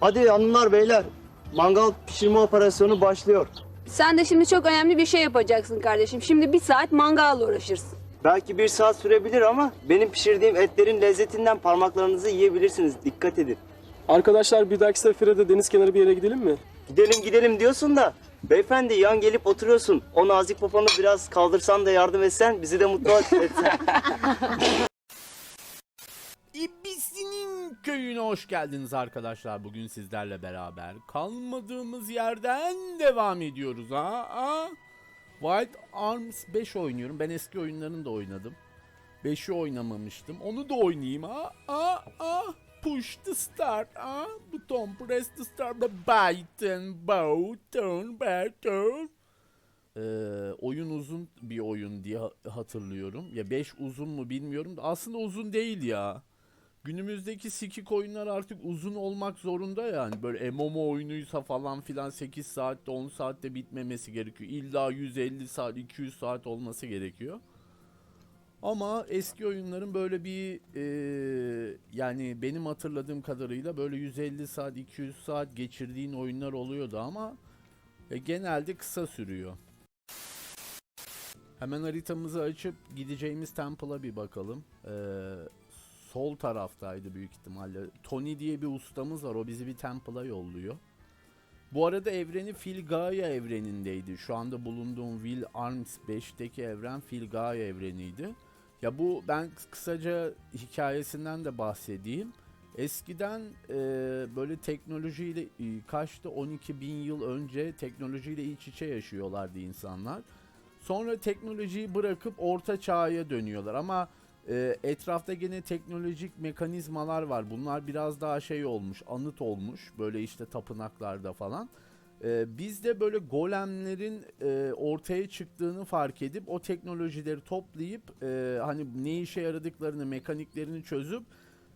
Hadi hanımlar beyler. Mangal pişirme operasyonu başlıyor. Sen de şimdi çok önemli bir şey yapacaksın kardeşim. Şimdi bir saat mangalla uğraşırsın. Belki bir saat sürebilir ama benim pişirdiğim etlerin lezzetinden parmaklarınızı yiyebilirsiniz. Dikkat edin. Arkadaşlar bir dahaki sefere de deniz kenarı bir yere gidelim mi? Gidelim gidelim diyorsun da beyefendi yan gelip oturuyorsun. O nazik poponu biraz kaldırsan da yardım etsen bizi de mutlu etsen. İbisinin köyüne hoş geldiniz arkadaşlar. Bugün sizlerle beraber kalmadığımız yerden devam ediyoruz ha. ha? Wild Arms 5 oynuyorum. Ben eski oyunlarını da oynadım. 5'i oynamamıştım. Onu da oynayayım ha. Ha ha. Push the start ha. Buton press the start button. Button button. Ee, oyun uzun bir oyun diye ha- hatırlıyorum. Ya 5 uzun mu bilmiyorum da aslında uzun değil ya. Günümüzdeki sikik oyunlar artık uzun olmak zorunda yani. Böyle MMO oyunuysa falan filan 8 saatte 10 saatte bitmemesi gerekiyor. İlla 150 saat 200 saat olması gerekiyor. Ama eski oyunların böyle bir eee, yani benim hatırladığım kadarıyla böyle 150 saat 200 saat geçirdiğin oyunlar oluyordu ama e, genelde kısa sürüyor. Hemen haritamızı açıp gideceğimiz temple'a bir bakalım. Ee, sol taraftaydı büyük ihtimalle. Tony diye bir ustamız var. O bizi bir temple'a yolluyor. Bu arada evreni Filgaia evrenindeydi. Şu anda bulunduğum Will Arms 5'teki evren Filgaia evreniydi. Ya bu ben kısaca hikayesinden de bahsedeyim. Eskiden e, böyle teknolojiyle e, kaçtı 12 bin yıl önce teknolojiyle iç içe yaşıyorlardı insanlar. Sonra teknolojiyi bırakıp orta çağa dönüyorlar ama e, etrafta gene teknolojik mekanizmalar var. Bunlar biraz daha şey olmuş, anıt olmuş böyle işte tapınaklarda falan. E, biz de böyle golemlerin e, ortaya çıktığını fark edip o teknolojileri toplayıp e, hani ne işe yaradıklarını, mekaniklerini çözüp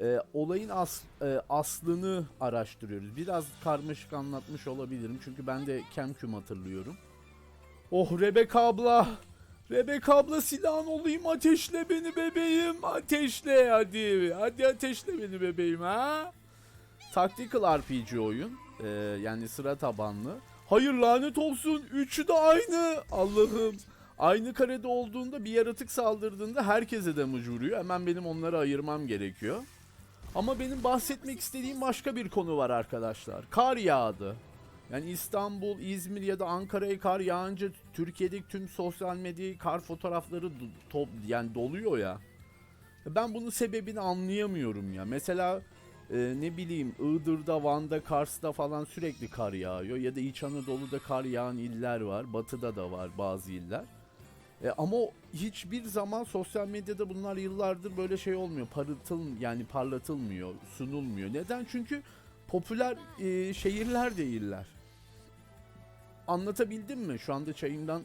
e, olayın as, e, aslını araştırıyoruz. Biraz karmaşık anlatmış olabilirim çünkü ben de Kemküm hatırlıyorum. Oh Rebecca abla. Rebecca abla silahın olayım ateşle beni bebeğim. Ateşle hadi. Hadi ateşle beni bebeğim ha. Tactical RPG oyun. Ee, yani sıra tabanlı. Hayır lanet olsun. Üçü de aynı. Allah'ım. Aynı karede olduğunda bir yaratık saldırdığında herkese damage vuruyor. Hemen benim onları ayırmam gerekiyor. Ama benim bahsetmek istediğim başka bir konu var arkadaşlar. Kar yağdı. Yani İstanbul, İzmir ya da Ankara'ya kar yağınca Türkiye'deki tüm sosyal medyayı kar fotoğrafları top yani doluyor ya. Ben bunun sebebini anlayamıyorum ya. Mesela e, ne bileyim Iğdır'da, Van'da, Kars'ta falan sürekli kar yağıyor ya da İç Anadolu'da kar yağan iller var. Batı'da da var bazı iller. E, ama hiçbir zaman sosyal medyada bunlar yıllardır böyle şey olmuyor. Parıtıl yani parlatılmıyor, sunulmuyor. Neden? Çünkü popüler e, şehirler değiller. Anlatabildim mi? Şu anda çayımdan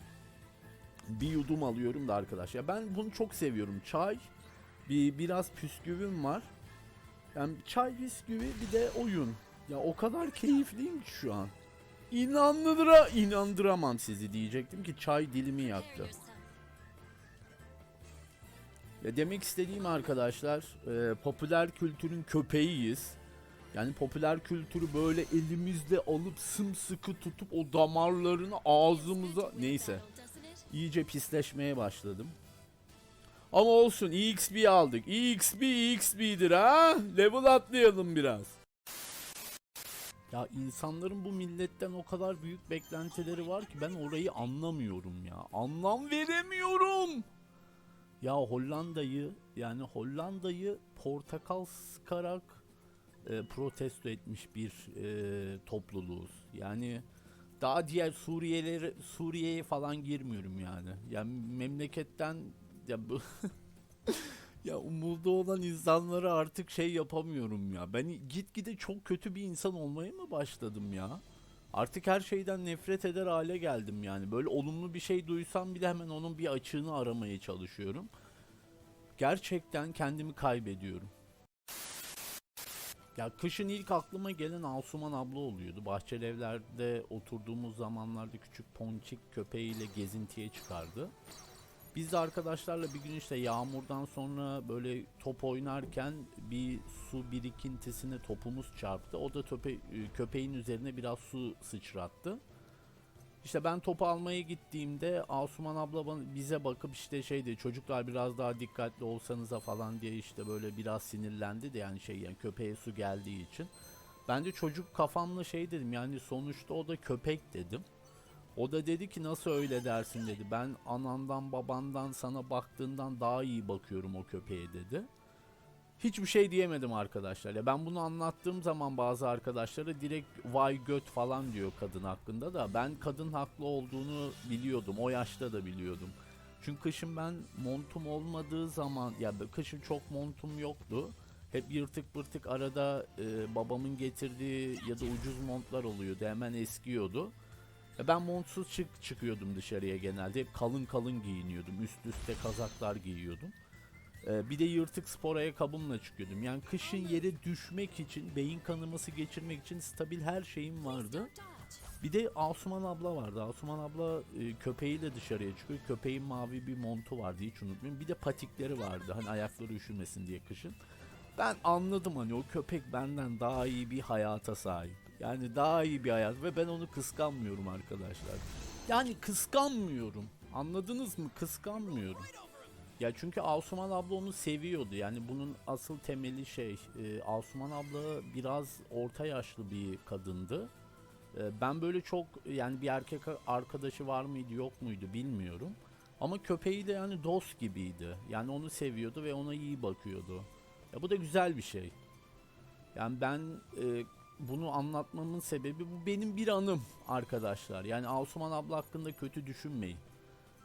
bir yudum alıyorum da arkadaş. Ya ben bunu çok seviyorum. Çay, bir biraz püsküvüm var. Yani çay bisküvi bir de oyun. Ya o kadar keyifliyim ki şu an. İnandıra inandıramam sizi diyecektim ki çay dilimi yaktı. Ya demek istediğim arkadaşlar e, popüler kültürün köpeğiyiz. Yani popüler kültürü böyle elimizde alıp sımsıkı tutup o damarlarını ağzımıza neyse iyice pisleşmeye başladım. Ama olsun EXP aldık. EXP EXP'dir ha. Level atlayalım biraz. Ya insanların bu milletten o kadar büyük beklentileri var ki ben orayı anlamıyorum ya. Anlam veremiyorum. Ya Hollanda'yı yani Hollanda'yı portakal sıkarak e, protesto etmiş bir e, topluluğuz. Yani daha diğer Suriyeleri Suriye'ye falan girmiyorum yani. Yani memleketten ya bu ya umudu olan insanlara artık şey yapamıyorum ya. Ben gitgide çok kötü bir insan olmaya mı başladım ya? Artık her şeyden nefret eder hale geldim yani. Böyle olumlu bir şey duysam bile hemen onun bir açığını aramaya çalışıyorum. Gerçekten kendimi kaybediyorum. Ya kışın ilk aklıma gelen Asuman abla oluyordu. Bahçeli evlerde oturduğumuz zamanlarda küçük ponçik köpeğiyle gezintiye çıkardı. Biz de arkadaşlarla bir gün işte yağmurdan sonra böyle top oynarken bir su birikintisine topumuz çarptı. O da töpe, köpeğin üzerine biraz su sıçrattı. İşte ben topu almaya gittiğimde Asuman abla bize bakıp işte şeydi çocuklar biraz daha dikkatli olsanıza falan diye işte böyle biraz sinirlendi de yani şey yani köpeğe su geldiği için. Ben de çocuk kafamla şey dedim yani sonuçta o da köpek dedim. O da dedi ki nasıl öyle dersin dedi. Ben anandan babandan sana baktığından daha iyi bakıyorum o köpeğe dedi. Hiçbir şey diyemedim arkadaşlar. Ya ben bunu anlattığım zaman bazı arkadaşlara direkt vay göt falan diyor kadın hakkında da ben kadın haklı olduğunu biliyordum. O yaşta da biliyordum. Çünkü kışın ben montum olmadığı zaman ya kışın çok montum yoktu. Hep yırtık pırtık arada e, babamın getirdiği ya da ucuz montlar oluyordu. Hemen eskiyordu. Ya ben montsuz çık çıkıyordum dışarıya genelde. Hep kalın kalın giyiniyordum. Üst üste kazaklar giyiyordum. Ee, bir de yırtık spor ayakkabımla çıkıyordum. Yani kışın yere düşmek için, beyin kanaması geçirmek için stabil her şeyim vardı. Bir de Asuman abla vardı. Asuman abla e, köpeğiyle dışarıya çıkıyor. Köpeğin mavi bir montu vardı hiç unutmuyorum. Bir de patikleri vardı. Hani ayakları üşümesin diye kışın. Ben anladım hani o köpek benden daha iyi bir hayata sahip. Yani daha iyi bir hayat ve ben onu kıskanmıyorum arkadaşlar. Yani kıskanmıyorum. Anladınız mı? Kıskanmıyorum. Ya çünkü Asuman abla onu seviyordu. Yani bunun asıl temeli şey. E, Asuman abla biraz orta yaşlı bir kadındı. E, ben böyle çok yani bir erkek arkadaşı var mıydı yok muydu bilmiyorum. Ama köpeği de yani dost gibiydi. Yani onu seviyordu ve ona iyi bakıyordu. Ya bu da güzel bir şey. Yani ben e, bunu anlatmamın sebebi bu benim bir anım arkadaşlar. Yani Asuman abla hakkında kötü düşünmeyin.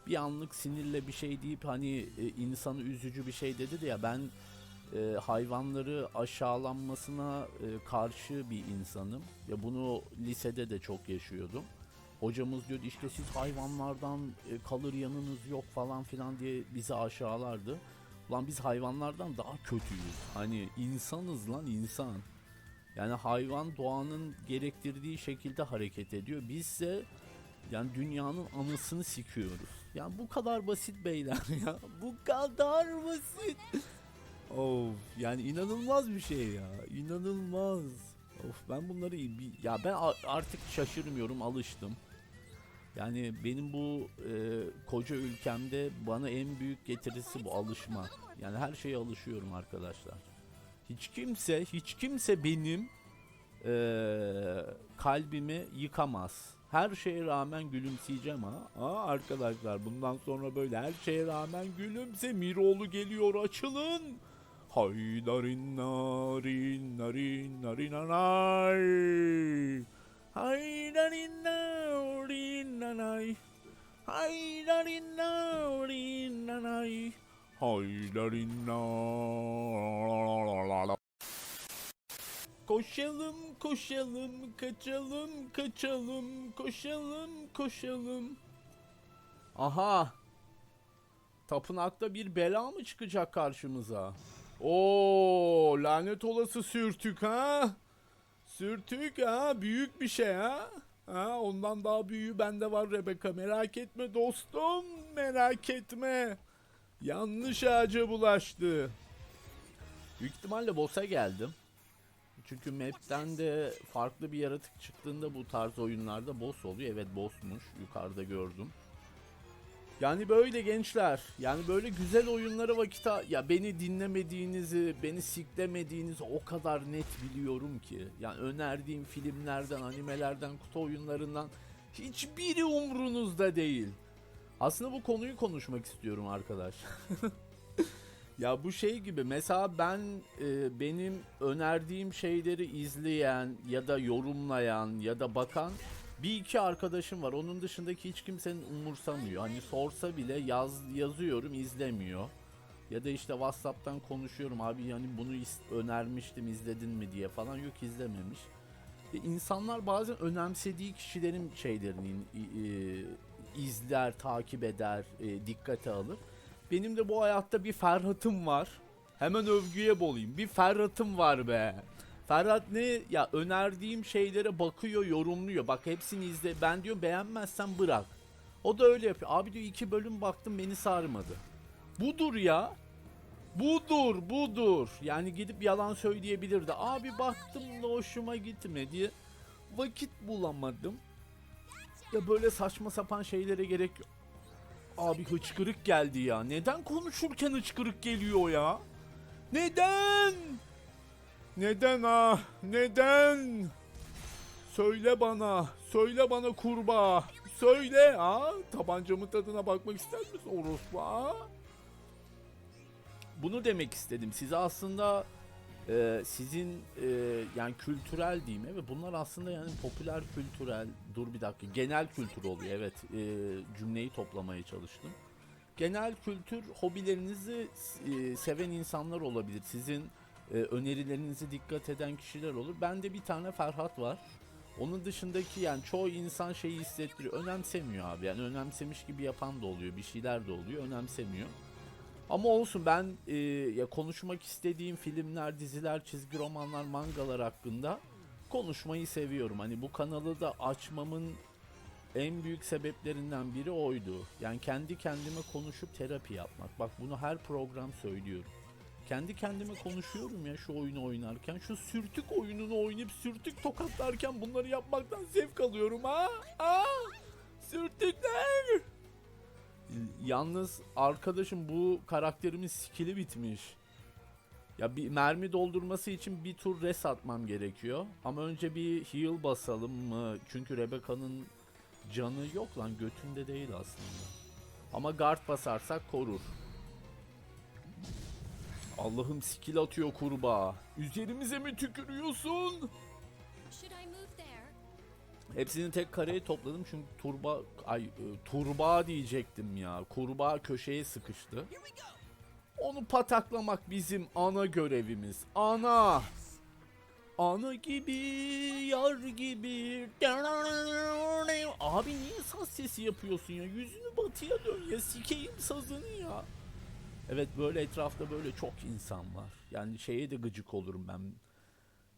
Bir anlık sinirle bir şey deyip hani e, insanı üzücü bir şey dedi de ya ben e, hayvanları aşağılanmasına e, karşı bir insanım. Ya bunu lisede de çok yaşıyordum. Hocamız diyordu işte siz hayvanlardan e, kalır yanınız yok falan filan diye bizi aşağılardı. Lan biz hayvanlardan daha kötüyüz. Hani insanız lan insan. Yani hayvan doğanın gerektirdiği şekilde hareket ediyor. Bizse yani dünyanın anısını sikiyoruz. Yani bu kadar basit beyler ya. Bu kadar basit. Of yani inanılmaz bir şey ya. İnanılmaz. Of ben bunları ya ben artık şaşırmıyorum alıştım. Yani benim bu e, koca ülkemde bana en büyük getirisi bu alışma. Yani her şeye alışıyorum arkadaşlar. Hiç kimse, hiç kimse benim e, kalbimi yıkamaz. Her şeye rağmen gülümseyeceğim ha. Aa, arkadaşlar bundan sonra böyle her şeye rağmen gülümse Miroğlu geliyor açılın. Haydarin narin narin narin anay. Haydarin narin nanay. Haydarin narin nanay. Haydarin narin Koşalım, koşalım, kaçalım, kaçalım, koşalım, koşalım. Aha. Tapınakta bir bela mı çıkacak karşımıza? Oo, lanet olası sürtük ha? Sürtük ha, büyük bir şey ha? Ha, ondan daha büyüğü bende var Rebecca. Merak etme dostum, merak etme. Yanlış ağaca bulaştı. Büyük ihtimalle boss'a geldim. Çünkü map'ten de farklı bir yaratık çıktığında bu tarz oyunlarda boss oluyor. Evet boss'muş. Yukarıda gördüm. Yani böyle gençler. Yani böyle güzel oyunlara vakit ya beni dinlemediğinizi, beni siklemediğinizi o kadar net biliyorum ki. Yani önerdiğim filmlerden, animelerden, kutu oyunlarından hiçbiri umrunuzda değil. Aslında bu konuyu konuşmak istiyorum arkadaş. Ya bu şey gibi mesela ben e, benim önerdiğim şeyleri izleyen ya da yorumlayan ya da bakan bir iki arkadaşım var. Onun dışındaki hiç kimsenin umursamıyor. Hani sorsa bile yaz yazıyorum izlemiyor. Ya da işte WhatsApp'tan konuşuyorum abi yani bunu önermiştim izledin mi diye falan yok izlememiş. E, insanlar bazen önemsediği kişilerin şeylerini e, izler, takip eder, e, dikkate alır. Benim de bu hayatta bir Ferhat'ım var. Hemen övgüye bolayım. Bir Ferhat'ım var be. Ferhat ne ya önerdiğim şeylere bakıyor, yorumluyor. Bak hepsini izle. Ben diyor beğenmezsen bırak. O da öyle yapıyor. Abi diyor iki bölüm baktım beni sarmadı. Budur ya. Budur, budur. Yani gidip yalan söyleyebilirdi. Abi baktım da hoşuma gitmedi. Vakit bulamadım. Ya böyle saçma sapan şeylere gerek yok. Abi hıçkırık geldi ya. Neden konuşurken hıçkırık geliyor ya? Neden? Neden ah? Neden? Söyle bana. Söyle bana kurbağa. Söyle ha. Tabancamın tadına bakmak ister misin orospu ha? Bunu demek istedim. Size aslında e, sizin e, yani kültürel diyeyim evet bunlar aslında yani popüler kültürel dur bir dakika genel kültür oluyor evet e, cümleyi toplamaya çalıştım. Genel kültür hobilerinizi e, seven insanlar olabilir. Sizin e, önerilerinizi dikkat eden kişiler olur. Bende bir tane Ferhat var. Onun dışındaki yani çoğu insan şeyi hissettiriyor. Önemsemiyor abi. Yani önemsemiş gibi yapan da oluyor. Bir şeyler de oluyor. Önemsemiyor. Ama olsun ben e, ya konuşmak istediğim filmler, diziler, çizgi romanlar, mangalar hakkında konuşmayı seviyorum. Hani bu kanalı da açmamın en büyük sebeplerinden biri oydu. Yani kendi kendime konuşup terapi yapmak. Bak bunu her program söylüyorum. Kendi kendime konuşuyorum ya şu oyunu oynarken. Şu sürtük oyununu oynayıp sürtük tokatlarken bunları yapmaktan zevk alıyorum ha. Ha? Sürtükler. Yalnız arkadaşım bu karakterimin skill'i bitmiş. Ya bir mermi doldurması için bir tur res atmam gerekiyor. Ama önce bir heal basalım mı? Çünkü Rebecca'nın canı yok lan götünde değil aslında. Ama guard basarsak korur. Allah'ım skill atıyor kurbağa. Üzerimize mi tükürüyorsun? Hepsini tek kareye topladım çünkü turba ay e, turba diyecektim ya. Kurbağa köşeye sıkıştı. Onu pataklamak bizim ana görevimiz. Ana. Ana gibi, yar gibi. Abi niye saz sesi yapıyorsun ya? Yüzünü batıya dön ya. Sikeyim sazını ya. Evet böyle etrafta böyle çok insan var. Yani şeye de gıcık olurum ben.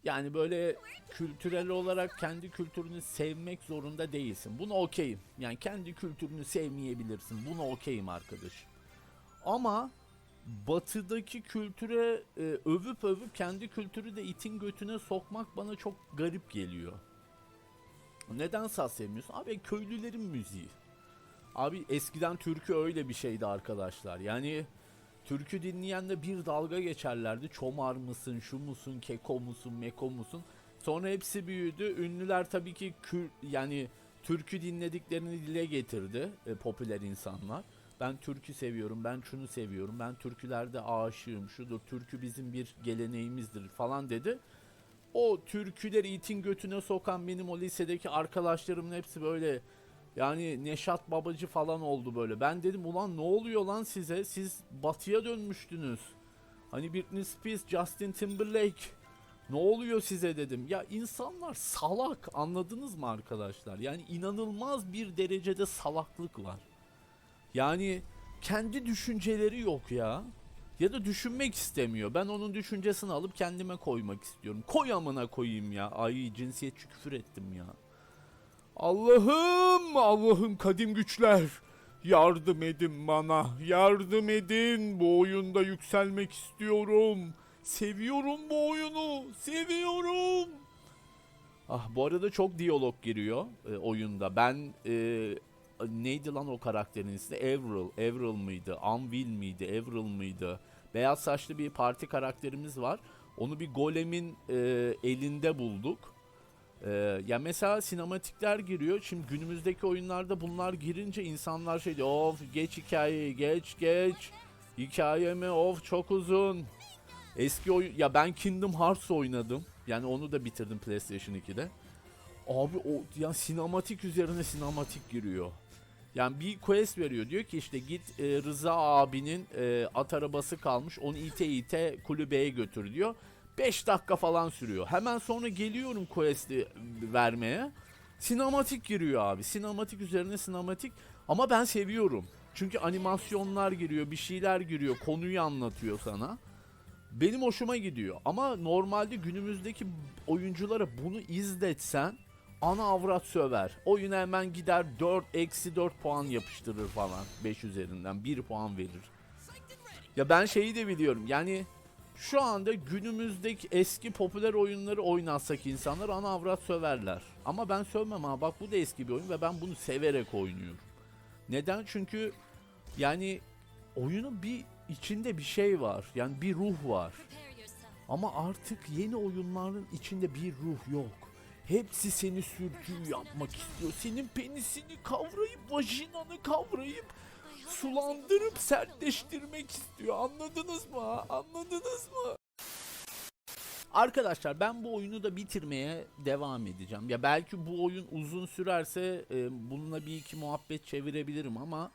Yani böyle kültürel olarak kendi kültürünü sevmek zorunda değilsin. Buna okeyim. Yani kendi kültürünü sevmeyebilirsin. Buna okeyim arkadaş. Ama batıdaki kültüre e, övüp övüp kendi kültürü de itin götüne sokmak bana çok garip geliyor. Neden saz sevmiyorsun? Abi köylülerin müziği. Abi eskiden türkü öyle bir şeydi arkadaşlar. Yani türkü dinleyenle bir dalga geçerlerdi. Çomar mısın, şu musun, keko musun, meko musun? Sonra hepsi büyüdü. Ünlüler tabii ki kür, yani türkü dinlediklerini dile getirdi e, popüler insanlar. Ben türkü seviyorum, ben şunu seviyorum, ben türkülerde aşığım, şudur, türkü bizim bir geleneğimizdir falan dedi. O türküleri itin götüne sokan benim o lisedeki arkadaşlarımın hepsi böyle yani Neşat Babacı falan oldu böyle. Ben dedim ulan ne oluyor lan size? Siz batıya dönmüştünüz. Hani Britney Spears, Justin Timberlake. Ne oluyor size dedim. Ya insanlar salak anladınız mı arkadaşlar? Yani inanılmaz bir derecede salaklık var. Yani kendi düşünceleri yok ya. Ya da düşünmek istemiyor. Ben onun düşüncesini alıp kendime koymak istiyorum. Koy amına koyayım ya. Ay cinsiyetçi küfür ettim ya. Allah'ım, Allah'ım kadim güçler. Yardım edin bana. Yardım edin. Bu oyunda yükselmek istiyorum. Seviyorum bu oyunu. Seviyorum. Ah bu arada çok diyalog giriyor e, oyunda. Ben e, neydi lan o karakterin ismi? Avril. Avril mıydı? Anvil miydi? Avril mıydı? Beyaz saçlı bir parti karakterimiz var. Onu bir golemin e, elinde bulduk. Ee, ya mesela sinematikler giriyor. Şimdi günümüzdeki oyunlarda bunlar girince insanlar şey diyor. Of geç hikayeyi geç geç. Hikaye mi? Of çok uzun. Eski oyun ya ben Kingdom Hearts oynadım. Yani onu da bitirdim PlayStation 2'de. Abi o ya sinematik üzerine sinematik giriyor. Yani bir quest veriyor. Diyor ki işte git e, Rıza abinin e, at arabası kalmış. Onu ite ite kulübeye götür diyor. 5 dakika falan sürüyor. Hemen sonra geliyorum quest'i vermeye. Sinematik giriyor abi. Sinematik üzerine sinematik. Ama ben seviyorum. Çünkü animasyonlar giriyor, bir şeyler giriyor, konuyu anlatıyor sana. Benim hoşuma gidiyor. Ama normalde günümüzdeki oyunculara bunu izletsen ana avrat söver. Oyuna hemen gider 4 eksi 4 puan yapıştırır falan 5 üzerinden 1 puan verir. Ya ben şeyi de biliyorum yani şu anda günümüzdeki eski popüler oyunları oynatsak insanlar ana avrat söverler. Ama ben sövmem ha bak bu da eski bir oyun ve ben bunu severek oynuyorum. Neden? Çünkü yani oyunun bir içinde bir şey var. Yani bir ruh var. Ama artık yeni oyunların içinde bir ruh yok. Hepsi seni sürtüğü yapmak istiyor. Senin penisini kavrayıp, vajinanı kavrayıp, sulandırıp sertleştirmek istiyor. Anladınız mı? Anladınız mı? Arkadaşlar ben bu oyunu da bitirmeye devam edeceğim. Ya belki bu oyun uzun sürerse e, bununla bir iki muhabbet çevirebilirim ama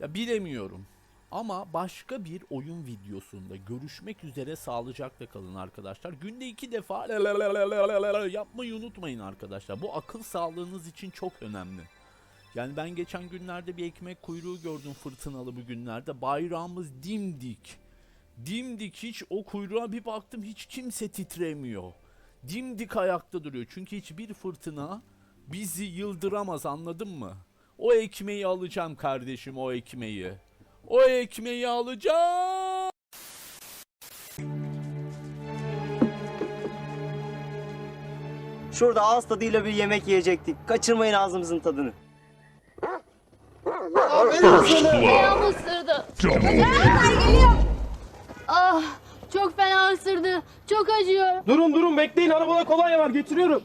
ya bilemiyorum. Ama başka bir oyun videosunda görüşmek üzere sağlıcakla kalın arkadaşlar. Günde iki defa yapmayı unutmayın arkadaşlar. Bu akıl sağlığınız için çok önemli. Yani ben geçen günlerde bir ekmek kuyruğu gördüm fırtınalı bu günlerde. Bayrağımız dimdik. Dimdik hiç o kuyruğa bir baktım hiç kimse titremiyor. Dimdik ayakta duruyor. Çünkü hiçbir fırtına bizi yıldıramaz anladın mı? O ekmeği alacağım kardeşim o ekmeği. O ekmeği alacağım. Şurada ağız tadıyla bir yemek yiyecektik. Kaçırmayın ağzımızın tadını. Ayağımı ısırdı. geliyor. Ah çok fena ısırdı. Çok acıyor. Durun durun bekleyin arabada kolonya var getiriyorum.